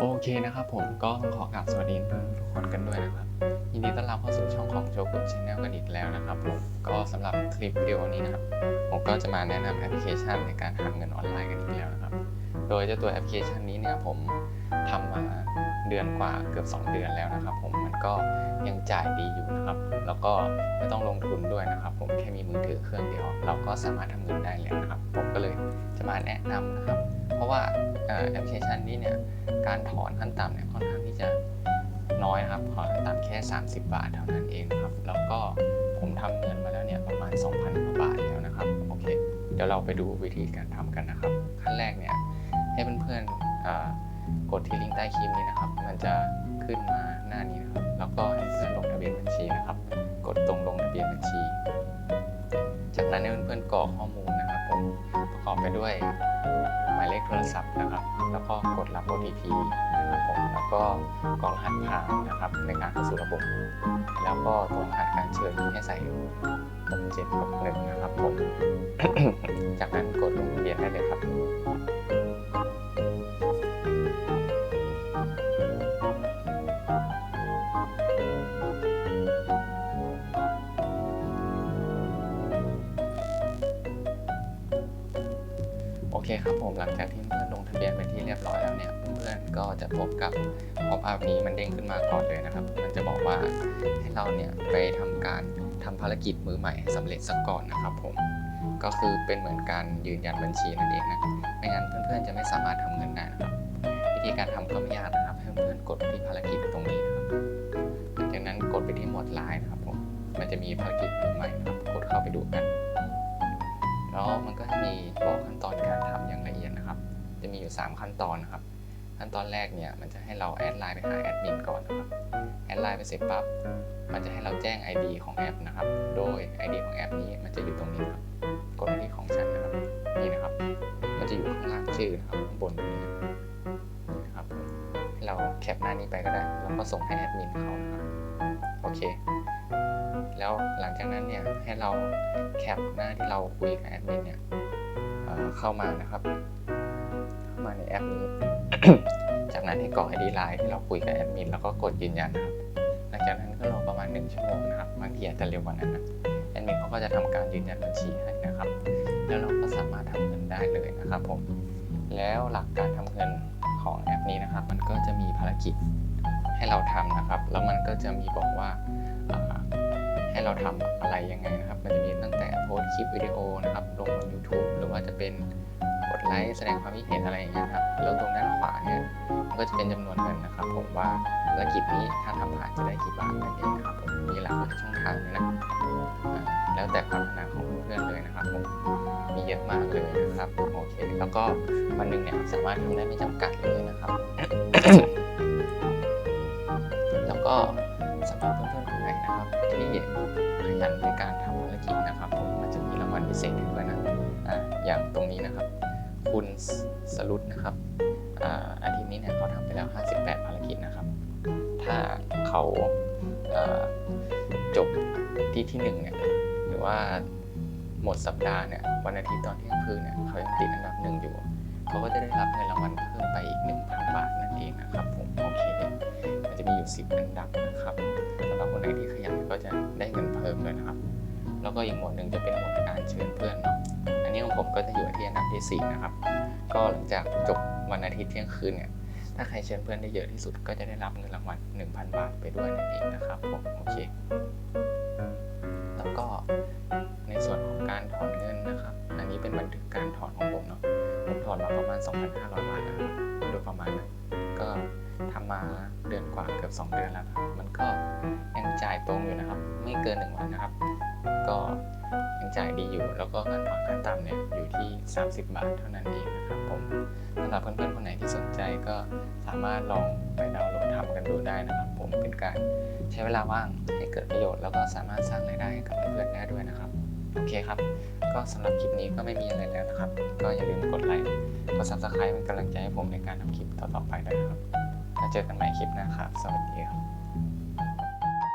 โอเคนะครับผมก็ต้องขอกราบสวัสดีทุกคนกันด้วยนะครับยินดีต้อนรับเข้าสู่ช่องของโชกุชแนลกันอีกแล้วนะครับผมก็สำหรับคลิปวิดีโอนี้นะครับผมก็จะมาแนะนำแอปพลิเคชันในการทำเงินออนไลน์กันอีกแล้วนะครับ โดยเจ้าตัวแอปพลิเคชันนี้เนี่ยผมทำมาเดือนกว่าเกือบ 2 เดือนแล้วนะครับ ผมมันก็ยังจ่ายดีอยู่นะครับ แล้วก็ไม่ต้องลงทุนด้วยนะครับ ผมแค่มีมือถือเครื่องเดียว เราก็สามารถทำเงินได้แล้วนะครับ ผมก็เลยจะมาแนะนำนะครับ เพราะว่าแอปพลิเคชันนี้เนี่ยการถอนขั้นต่ำเนี่ยค่อนข้างที่จะน้อยครับถอนขั้นต่ำแค่ 30 บาทเท่านั้นเองครับ แล้วก็ผมทำเงินมาแล้วเนี่ยประมาณ 2,000กว่าบาทแล้วนะครับโอเคเดี๋ยวเราไปดูวิธีการทำกันนะครับ ขั้นแรกเนี่ยให้เพื่อนๆกดที่ลิงก์ใต้คลิปนี้นะครับ มันจะขึ้นมาหน้านี้นะครับ แล้วก็ให้เพื่อนลงทะเบียนบัญชีนะครับ กดตรงลงทะเบียนบัญชี จากนั้นให้เพื่อนๆกรอกข้อมูลนะครับผมประกอบไปด้วยหมายเลขโทรศัพท์นะครับ แล้วก็กดรับ OTP นะครับผมแล้วก็กรอกรหัสผ่านนะครับในการเข้าสู่ระบบ แล้วก็ตัวรหัสการเชิญให้ใส่ปมเจ็บแบบหนะครับผม จากนั้นกดลงทะเบียนได้เลยครับ เคครับผมหลังจากที่เพื่อนลงทะเบียนไปที่เรียบร้อยแล้วเนี่ยเพื่อนๆก็จะพบกับพอภาพนี้มันเด้งขึ้นมาก่อนเลยนะครับ มันจะบอกว่าให้เราเนี่ยไปทำการทำภารกิจมือใหม่ให้สำเร็จสักก่อนนะครับผมก็คือเป็นเหมือนการยืนยันบัญชีนั่นเองนะไม่งั้นเพื่อนๆจะไม่สามารถทำเงินได้นะครับวิธีการทำก็ไม่ยากนะครับให้เพื่อนๆกดที่ภารกิจตรงนี้นะครับหลังจากนั้นกดไปที่หมวดไลน์นะครับผมมันจะมีภารกิจมือใหม่นะครับกดเข้าไปดูกันแล้วมัน มีอยู่ 3 ขั้นตอนนะครับ ขั้นตอนแรกเนี่ยมันจะให้เราแอดไลน์ไปหาแอดมินก่อนนะครับ แอดไลน์ไปเสร็จปั๊บ มันจะให้เราแจ้ง ID ของแอปนะครับ โดย ID ของแอปนี้มันจะอยู่ตรงนี้ครับ กดไปที่ของฉันนะครับ นี่นะครับ มันจะอยู่ข้างล่างชื่อนะครับข้างบนตรงนี้นะครับให้เราแคปหน้านี้ไปก็ได้ แล้วก็ส่งให้แอดมินเขานะครับ โอเค แล้วหลังจากนั้นเนี่ยให้เราแคปหน้าที่เราคุยกับแอดมินเนี่ยเเข้ามานะครับ มาในแอปนี้ จากนั้นให้กรอก ID ไลน์ที่เราคุยกับแอดมินแล้วก็กดยืนยันนะครับ หลังจากนั้นก็รอประมาณ 1 ชั่วโมงนะครับ บางทีอาจจะเร็วกว่านั้นนะแอดมินเขาก็จะทำการยืนยันบัญชีให้นะครับ แล้วเราก็สามารถทำเงินได้เลยนะครับผม แล้วหลักการทำเงินของแอปนี้นะครับ มันก็จะมีภารกิจให้เราทำนะครับ แล้วมันก็จะมีบอกว่าให้เราทำอะไรยังไงนะครับ มันจะมีตั้งแต่โพสคลิปวิดีโอนะครับ ลงบน YouTube หรือว่าจะเป็น กดไลค์แสดงความคิดเห็นอะไรอย่างเงี้ยครับแล้วตรงด้านขวาเนี่ยมันก็จะเป็นจำนวนเงินนะครับผมว่าภารกิจนี้ถ้าทำผ่านจะได้กี่บาทนั่นเองนะครับผมมีหลากหลายช่องทางเลยนะแล้วแต่ความถนัดของเพื่อนเลยนะครับผมมีเยอะมากเลยนะครับโอเคแล้วก็วันหนึ่งเนี่ยสามารถทำได้ไม่จำกัดเลยนะครับ แล้วก็สำหรับเพื่อนๆคนไหนนะครับที่ขยันในการทำภารกิจนะครับผมมันจะมีรางวัลพิเศษด้วยนะอะอย่างตรงนี้นะครับ คุณสรุตนะครับอ่าอาทิตย์นี้เนี่ยเขาทำไปแล้ว 58 ภารกิจนะครับ ถ้าเขาจบที่ที่หนึ่งเนี่ยหรือว่าหมดสัปดาห์เนี่ยวันอาทิตย์ตอนเที่ยงคืนเนี่ยเขายังติดอันดับหนึ่งอยู่ เขาก็จะได้รับเงินรางวัลเพิ่มไปอีก 1,000 บาทนั่นเองนะครับผมโอเคมันจะมีอยู่ 10 อันดับนะครับสำหรับคนไหนที่ขยันก็จะได้เงินเพิ่มเลยนะครับ แล้วก็อีกหมวดหนึ่งจะเป็นหมวดการเชิญเพื่อนเนาะ นนี้ของผมก็จะอยู่ที่อันดับที่ 4 นะครับ ก็หลังจากจบวันอาทิตย์เที่ยงคืนเนี่ย ถ้าใครเชิญเพื่อนได้เยอะที่สุดก็จะได้รับเงินรางวัล 1,000 บาทไปด้วยนั่นเองนะครับผมโอเค แล้วก็ในส่วนของการถอนเงินนะครับ อันนี้เป็นบันทึกการถอนของผมเนาะ ผมถอนมาประมาณ 2,500 บาทแล้วนะครับโดยประมาณนะก็ทำมาเดือนกว่าเกือบ 2 เดือนแล้วนะครับมันก็ยังจ่ายตรงอยู่นะครับ ไม่เกิน 1 วันนะครับ ก็ยังจ่ายดีอยู่ แล้วก็การถอนขั้นต่ำเนี่ยอยู่ที่ 30 บาทเท่านั้นเองนะครับผมสำหรับเพื่อนๆคนไหนที่สนใจก็สามารถลองไปดาวน์โหลดทำกันดูได้นะครับ ผมเป็นการใช้เวลาว่างให้เกิดประโยชน์ แล้วก็สามารถสร้างรายได้ให้กับเพื่อนๆได้ด้วยนะครับโอเคครับ ก็สำหรับคลิปนี้ก็ไม่มีอะไรแล้วนะครับ ก็อย่าลืมกดไลค์กด subscribe เป็นกำลังใจให้ผมในการทำคลิปต่อๆไปด้วยนะครับแล้วเจอกันใหม่คลิปหน้าครับ สวัสดีครับ